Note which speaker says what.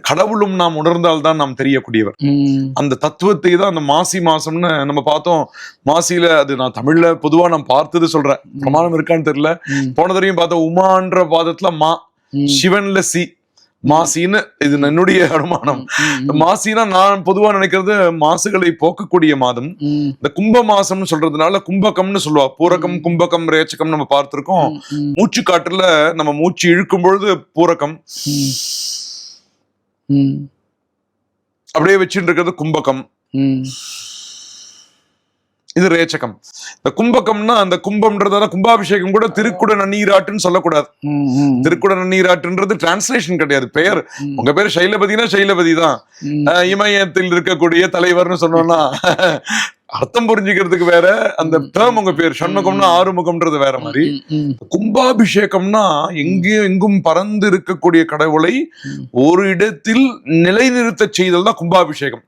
Speaker 1: கடவுளும் நாம் உணர்ந்தால்தான் நாம் தெரியக்கூடியவர். அந்த தத்துவத்தை தான் அந்த மாசி மாசம்னு நம்ம பார்த்தோம். மாசியில அது நான் தமிழ்ல பொதுவா நான் பார்த்தது சொல்றேன். பிரமாணம் இருக்கான்னு தெரியல. போன தடவையும் பார்த்தோம் உமான்ற பாதத்துல மா. சிவன்ல சி. மாசின்னு இது என்னுடைய அனுமானம். மாசினா நான் பொதுவா நினைக்கிறது மாசுகளை போக்கக்கூடிய மாதம். இந்த கும்ப மாசம்னு சொல்றதுனால கும்பகம்னு சொல்லுவா. பூரகம் கும்பகம் ரேச்சகம் நம்ம பார்த்திருக்கோம். மூச்சு காற்றுல நம்ம மூச்சு இழுக்கும் பொழுது பூரகம். அப்படியே வச்சுட்டு இருக்கிறது கும்பகம்.
Speaker 2: ம்.
Speaker 1: இது ரேச்சகம். இந்த கும்பகம்னா அந்த கும்பம்ன்றதால கும்பாபிஷேகம் கூட திருக்குட நன்னீராட்டுன்னு சொல்லக்கூடாது. திருக்குட நன்னீராட்டுன்றது டிரான்ஸ்லேஷன் கிடையாது பெயர். உங்க பேர் சைலபதினா சைலபதி தான். இமயத்தில் இருக்கக்கூடிய தலைவர்னு சொன்னோம்னா அர்த்தம் புரிஞ்சுக்கிறதுக்கு வேற அந்த டேர்ம் உங்க பேர் சண்முகம்னா ஆறுமுகம்ன்றது வேற மாதிரி. கும்பாபிஷேகம்னா எங்கேயும் எங்கும் பறந்து இருக்கக்கூடிய கடவுளை. ஒரு இடத்தில் நிலைநிறுத்த செய்தல் தான் கும்பாபிஷேகம்